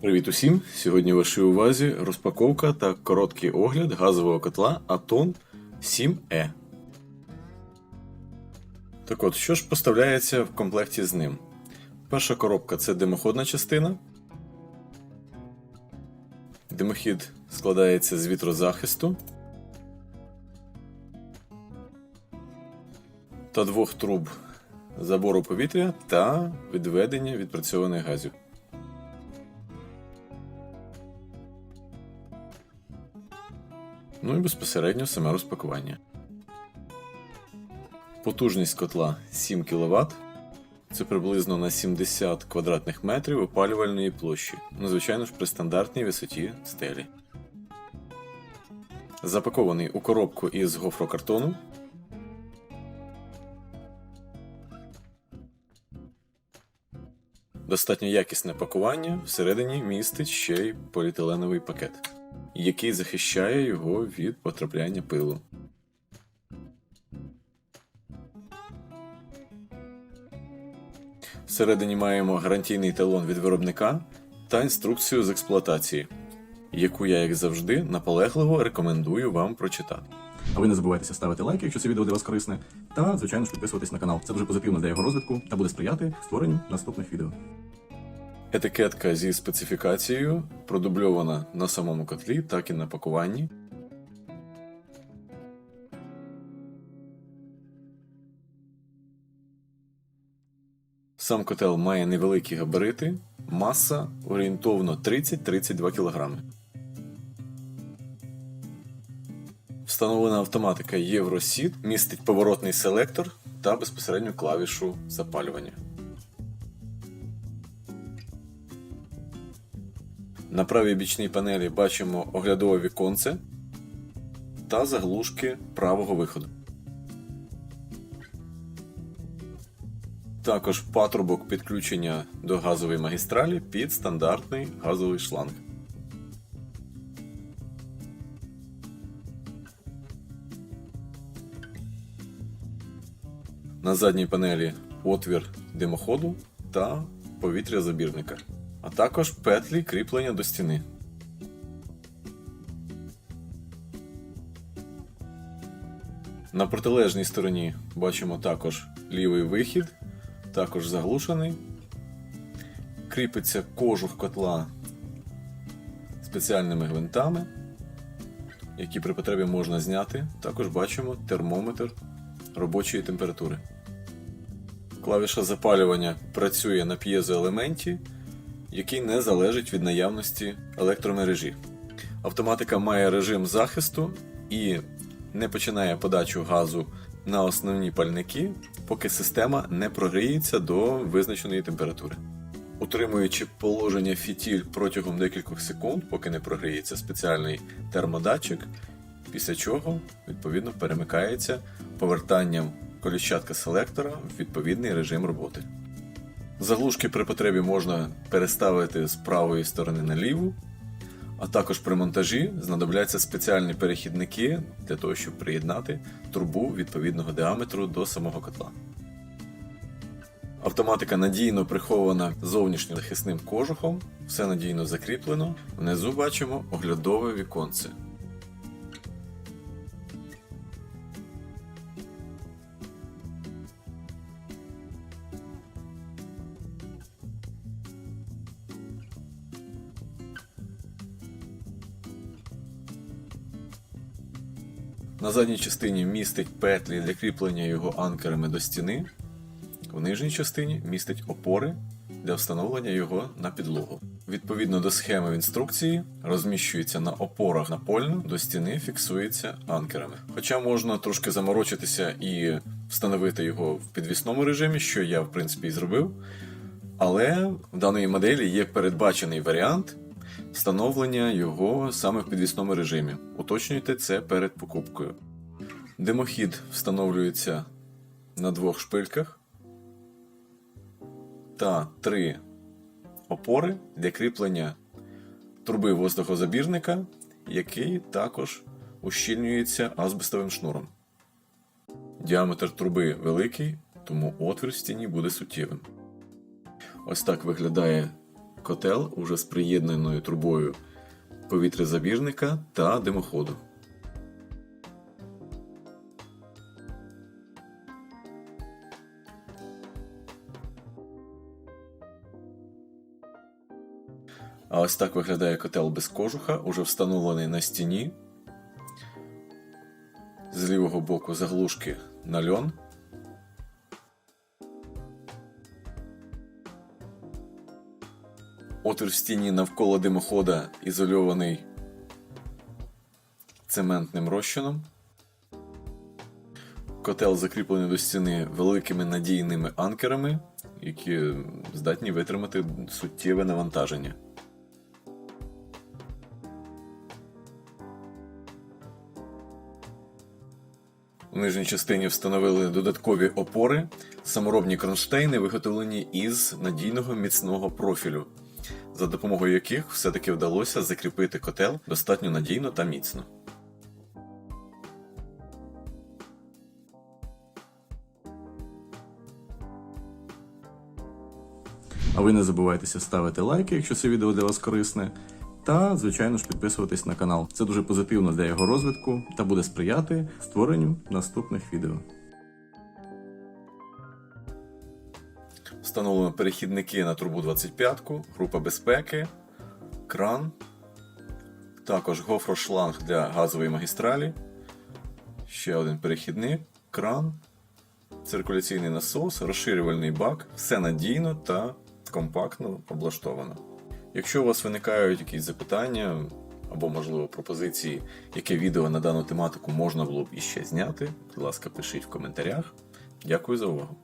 Привіт усім! Сьогодні вашій увазі розпаковка та короткий огляд газового котла Aton 7E. Так от, що ж поставляється в комплекті з ним? Перша коробка це димоходна частина. Димохід складається з вітрозахисту та двох труб забору повітря та відведення відпрацьованих газів. Ну і безпосередньо саме розпакування. Потужність котла 7 кВт. Це приблизно на 70 квадратних метрів опалювальної площі, ну, звичайно ж при стандартній висоті стелі. Запакований у коробку із гофрокартону. Достатньо якісне пакування, всередині містить ще й поліетиленовий пакет, який захищає його від потрапляння пилу. Всередині маємо гарантійний талон від виробника та інструкцію з експлуатації, яку я, як завжди, наполегливо рекомендую вам прочитати. А ви не забувайтеся ставити лайки, якщо це відео для вас корисне, та, звичайно ж, підписуватись на канал. Це дуже позитивно для його розвитку та буде сприяти створенню наступних відео. Етикетка зі специфікацією продубльована на самому котлі, так і на пакуванні. Сам котел має невеликі габарити, маса орієнтовно 30-32 кг. Встановлена автоматика Євросід містить поворотний селектор та безпосередньо клавішу запалювання. На правій бічній панелі бачимо оглядове віконце та заглушки правого виходу. Також патрубок підключення до газової магістралі під стандартний газовий шланг. На задній панелі отвір димоходу та повітря забірника, а також петлі кріплення до стіни. На протилежній стороні бачимо також лівий вихід, також заглушений. Кріпиться кожух котла спеціальними гвинтами, які при потребі можна зняти. Також бачимо термометр робочої температури. Клавіша запалювання працює на п'єзоелементі, який не залежить від наявності електромережі. Автоматика має режим захисту і не починає подачу газу на основні пальники, поки система не прогріється до визначеної температури. Утримуючи положення фітіль протягом декількох секунд, поки не прогріється спеціальний термодатчик, після чого відповідно перемикається повертанням коліщатка селектора в відповідний режим роботи. Заглушки при потребі можна переставити з правої сторони на ліву, а також при монтажі знадобляться спеціальні перехідники для того, щоб приєднати трубу відповідного діаметру до самого котла. Автоматика надійно прихована зовнішнім захисним кожухом, все надійно закріплено. Внизу бачимо оглядове віконце. На задній частині містить петлі для кріплення його анкерами до стіни. В нижній частині містить опори для встановлення його на підлогу. Відповідно до схеми в інструкції, розміщується на опорах напольно, до стіни фіксується анкерами. Хоча можна трошки заморочитися і встановити його в підвісному режимі, що я в принципі і зробив. Але в даної моделі є передбачений варіант встановлення його саме в підвісному режимі. Уточнюйте це перед покупкою. Димохід встановлюється на двох шпильках та три опори для кріплення труби воздухозабірника, який також ущільнюється азбестовим шнуром. Діаметр труби великий, тому отвір в стіні буде суттєвим. Ось так виглядає котел уже з приєднаною трубою повітрязабірника та димоходу. А ось так виглядає котел без кожуха, уже встановлений на стіні. З лівого боку заглушки на льон. Отвір в стіні навколо димохода ізольований цементним розчином. Котел закріплений до стіни великими надійними анкерами, які здатні витримати суттєве навантаження. У нижній частині встановили додаткові опори, саморобні кронштейни, виготовлені із надійного міцного профілю, за допомогою яких все-таки вдалося закріпити котел достатньо надійно та міцно. А ви не забувайтеся ставити лайки, якщо це відео для вас корисне. Та, звичайно ж, підписуватись на канал. Це дуже позитивно для його розвитку та буде сприяти створенню наступних відео. Встановлено перехідники на трубу 25, група безпеки, кран, також гофрошланг для газової магістралі, ще один перехідник, кран, циркуляційний насос, розширювальний бак, все надійно та компактно облаштовано. Якщо у вас виникають якісь запитання або, можливо, пропозиції, яке відео на дану тематику можна було б іще зняти, будь ласка, пишіть в коментарях. Дякую за увагу.